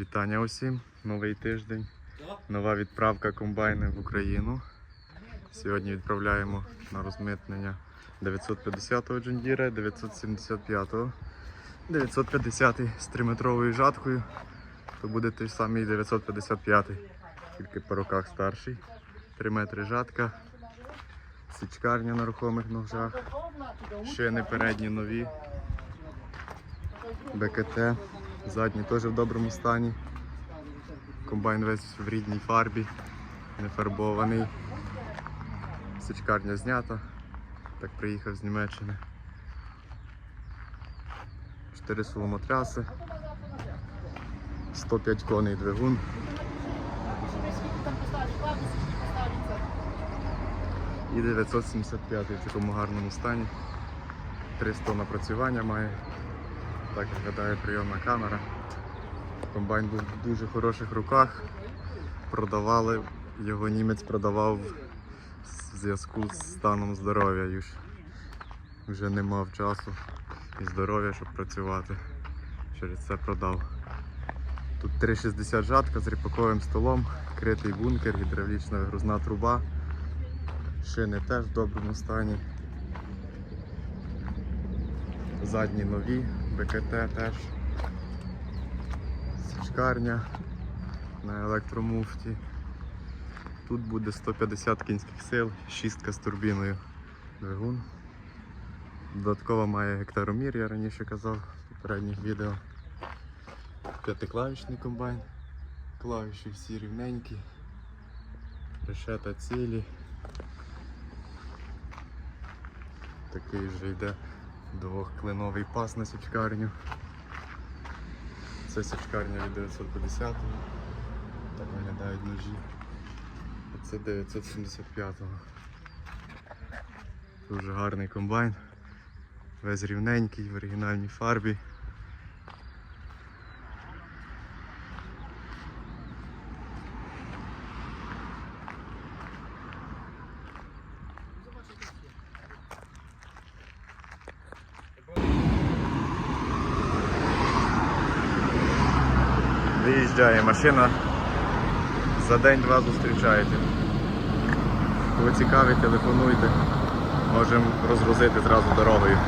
Вітання усім, новий тиждень, нова відправка комбайни в Україну. Сьогодні відправляємо на розмитнення 950-го Джундіра, 975-го, 950-й з 3-метровою жаткою, то буде той самий 955-й, тільки по роках старший. 3 метри жатка, січкарня на рухомих ножах, шини передні нові, БКТ. Задній теж в доброму стані. Комбайн весь в рідній фарбі, не фарбований. Січкарня знята. Так приїхав з Німеччини. Чотири соломотряси. 105 коней двигун. І 975 в такому гарному стані. 300 напрацювання має. Так виглядає прийомна камера. Комбайн був в дуже хороших руках. Продавали, його німець продавав в зв'язку з станом здоров'я. Вже не мав часу і здоров'я, щоб працювати. Через це продав. Тут 360 жатка з ріпаковим столом, критий бункер, гідравлічна вигрузна труба. Шини теж в доброму стані. Задні нові, БКТ теж. Січкарня на електромуфті. Тут буде 150 кінських сил, шістка з турбіною двигун. Додатково має гектаромір, я раніше казав в попередніх відео. П'ятиклавішний комбайн. Клавіші всі рівненькі. Решета цілі. Такий вже йде двохклиновий пас на січкарню. Це січкарня від 950-го. Так виглядають ножі. А це 975-го. Дуже гарний комбайн. Весь рівненький, в оригінальній фарбі. Виїжджає машина. За день-два зустрічаєте. Ви цікаві, телефонуйте. Можемо розгрузити зразу дорогою.